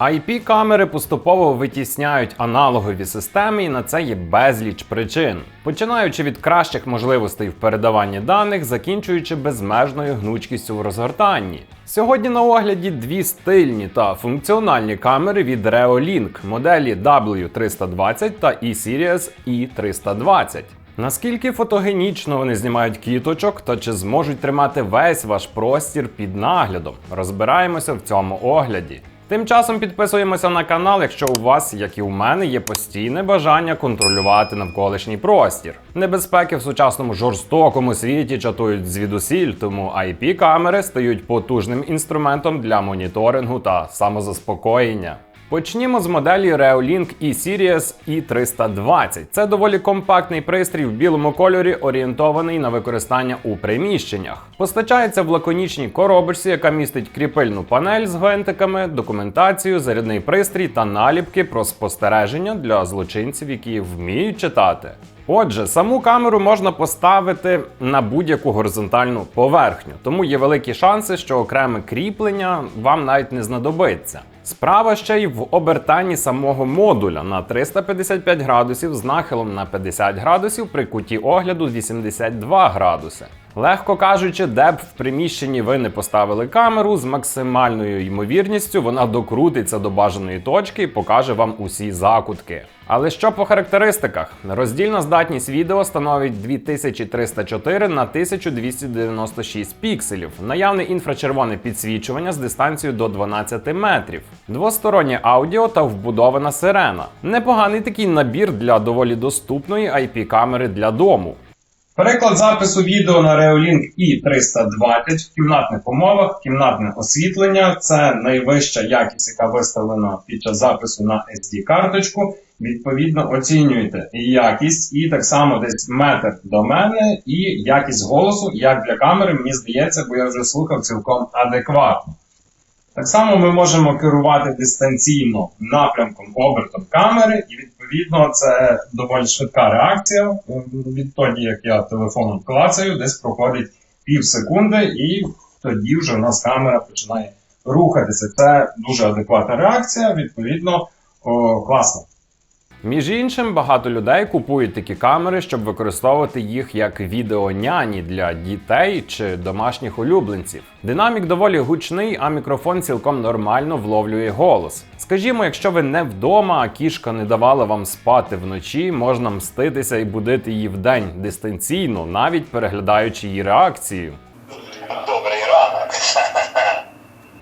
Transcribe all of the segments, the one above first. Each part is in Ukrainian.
IP-камери поступово витісняють аналогові системи, і на це є безліч причин, починаючи від кращих можливостей в передаванні даних, закінчуючи безмежною гнучкістю в розгортанні. Сьогодні на огляді дві стильні та функціональні камери від Reolink моделі W320 та E-Series E320. Наскільки фотогенічно вони знімають кіточок та чи зможуть тримати весь ваш простір під наглядом? Розбираємося в цьому огляді. Тим часом підписуємося на канал, якщо у вас, як і у мене, є постійне бажання контролювати навколишній простір. Небезпеки в сучасному жорстокому світі чатують звідусіль, тому IP-камери стають потужним інструментом для моніторингу та самозаспокоєння. Почнімо з моделі Reolink E-Series E320. Це доволі компактний пристрій в білому кольорі, орієнтований на використання у приміщеннях. Постачається в лаконічній коробочці, яка містить кріпильну панель з гвинтиками, документацію, зарядний пристрій та наліпки про спостереження для злочинців, які вміють читати. Отже, саму камеру можна поставити на будь-яку горизонтальну поверхню, тому є великі шанси, що окреме кріплення вам навіть не знадобиться. Справа ще й в обертанні самого модуля на 355 градусів з нахилом на 50 градусів при куті огляду 82 градуси. Легко кажучи, де б в приміщенні ви не поставили камеру, з максимальною ймовірністю вона докрутиться до бажаної точки і покаже вам усі закутки. Але що по характеристиках? Роздільна здатність відео становить 2304 на 1296 пікселів, наявне інфрачервоне підсвічування з дистанцією до 12 метрів, двостороннє аудіо та вбудована сирена. Непоганий такий набір для доволі доступної IP-камери для дому. Переклад запису відео на Reolink i320 в кімнатних умовах, кімнатне освітлення це найвища якість, яка виставлена під час запису на SD-карточку. Відповідно, оцінюєте якість, і так само десь метр до мене, і якість голосу, як для камери, мені здається, бо я вже слухав цілком адекватно. Так само ми можемо керувати дистанційно напрямком обертом камери, і відповідно це доволі швидка реакція. Відтоді, як я телефоном клацаю, десь проходить пів секунди, і тоді вже в нас камера починає рухатися. Це дуже адекватна реакція, відповідно, о, класно. Між іншим, багато людей купують такі камери, щоб використовувати їх як відеоняні для дітей чи домашніх улюбленців. Динамік доволі гучний, а мікрофон цілком нормально вловлює голос. Скажімо, якщо ви не вдома, а кішка не давала вам спати вночі, можна мститися і будити її вдень дистанційно, навіть переглядаючи її реакцію.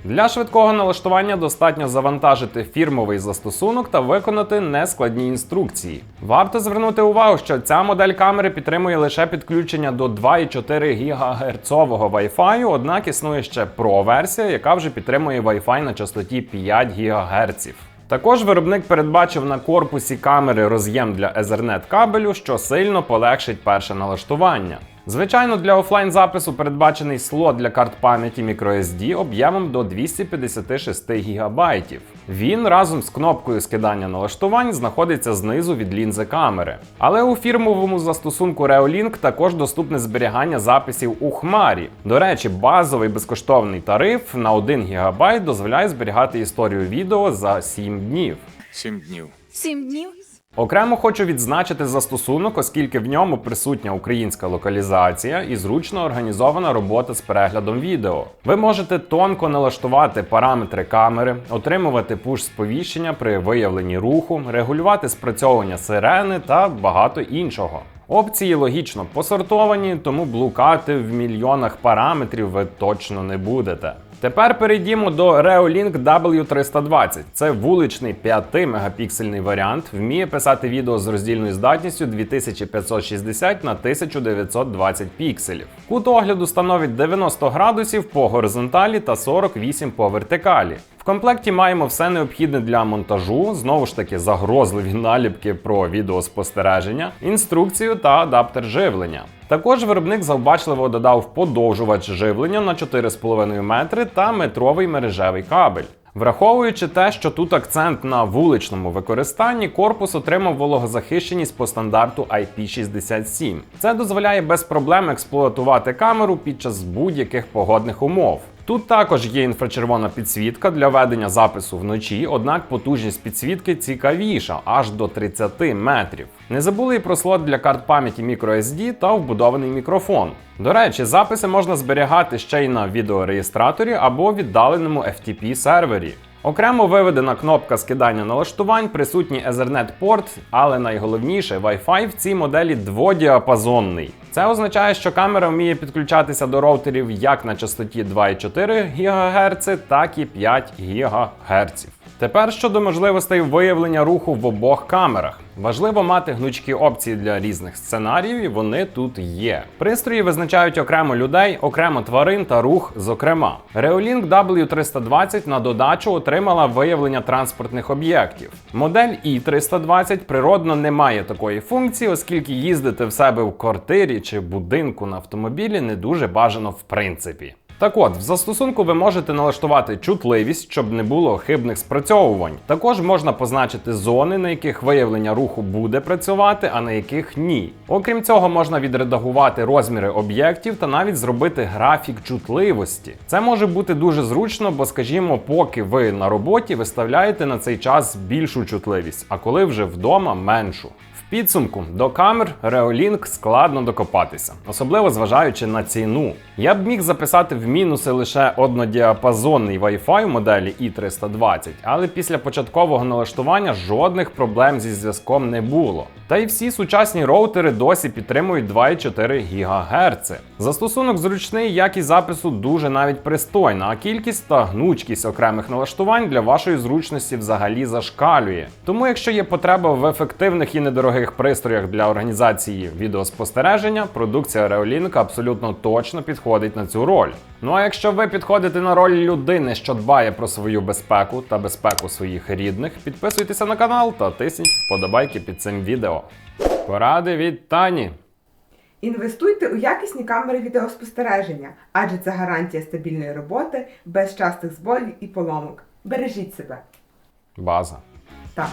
Для швидкого налаштування достатньо завантажити фірмовий застосунок та виконати нескладні інструкції. Варто звернути увагу, що ця модель камери підтримує лише підключення до 2,4 ГГц Wi-Fi, однак існує ще Pro-версія, яка вже підтримує Wi-Fi на частоті 5 ГГц. Також виробник передбачив на корпусі камери роз'єм для Ethernet кабелю, що сильно полегшить перше налаштування. Звичайно, для офлайн запису передбачений слот для карт пам'яті microSD об'ємом до 256 ГБ. Він разом з кнопкою скидання налаштувань знаходиться знизу від лінзи камери. Але у фірмовому застосунку Reolink також доступне зберігання записів у хмарі. До речі, базовий безкоштовний тариф на 1 ГБ дозволяє зберігати історію відео за 7 днів. Сім днів. Сім днів. Окремо хочу відзначити застосунок, оскільки в ньому присутня українська локалізація і зручно організована робота з переглядом відео. Ви можете тонко налаштувати параметри камери, отримувати пуш-сповіщення при виявленні руху, регулювати спрацьовування сирени та багато іншого. Опції логічно посортовані, тому блукати в мільйонах параметрів ви точно не будете. Тепер перейдімо до Reolink W320. Це вуличний 5-мегапіксельний варіант, вміє писати відео з роздільною здатністю 2560 на 1920 пікселів. Кут огляду становить 90 градусів по горизонталі та 48 по вертикалі. Комплекті маємо все необхідне для монтажу, знову ж таки, загрозливі наліпки про відеоспостереження, інструкцію та адаптер живлення. Також виробник завбачливо додав подовжувач живлення на 4,5 метри та метровий мережевий кабель. Враховуючи те, що тут акцент на вуличному використанні, корпус отримав вологозахищеність по стандарту IP67. Це дозволяє без проблем експлуатувати камеру під час будь-яких погодних умов. Тут також є інфрачервона підсвітка для ведення запису вночі, однак потужність підсвітки цікавіша аж до 30 метрів. Не забули і про слот для карт пам'яті microSD та вбудований мікрофон. До речі, записи можна зберігати ще й на відеореєстраторі або віддаленому FTP сервері. Окремо виведена кнопка скидання налаштувань, присутній Ethernet порт, але найголовніше Wi-Fi в цій моделі дводіапазонний. Це означає, що камера вміє підключатися до роутерів як на частоті 2,4 ГГц, так і 5 ГГц. Тепер щодо можливостей виявлення руху в обох камерах. Важливо мати гнучкі опції для різних сценаріїв, і вони тут є. Пристрої визначають окремо людей, окремо тварин та рух, зокрема. Reolink W320 на додачу отримала виявлення транспортних об'єктів. Модель i320 природно не має такої функції, оскільки їздити в себе в квартирі чи будинку на автомобілі не дуже бажано в принципі. Так от, в застосунку ви можете налаштувати чутливість, щоб не було хибних спрацьовувань. Також можна позначити зони, на яких виявлення руху буде працювати, а на яких ні. Окрім цього, можна відредагувати розміри об'єктів та навіть зробити графік чутливості. Це може бути дуже зручно, бо, скажімо, поки ви на роботі виставляєте на цей час більшу чутливість, а коли вже вдома меншу. Підсумку до камер Reolink складно докопатися, особливо зважаючи на ціну. Я б міг записати в мінуси лише однодіапазонний Wi-Fi моделі i320, але після початкового налаштування жодних проблем зі зв'язком не було. Та й всі сучасні роутери досі підтримують 2,4 ГГц. Застосунок зручний, якість запису дуже навіть пристойна, а кількість та гнучкість окремих налаштувань для вашої зручності взагалі зашкалює. Тому, якщо є потреба в ефективних і недорогих пристроях для організації відеоспостереження, продукція Reolink абсолютно точно підходить на цю роль. Ну а якщо ви підходите на роль людини, що дбає про свою безпеку та безпеку своїх рідних, підписуйтеся на канал та тисніть вподобайки під цим відео. Поради від Тані. Інвестуйте у якісні камери відеоспостереження, адже це гарантія стабільної роботи, без частих збоїв і поломок. Бережіть себе. База. Так.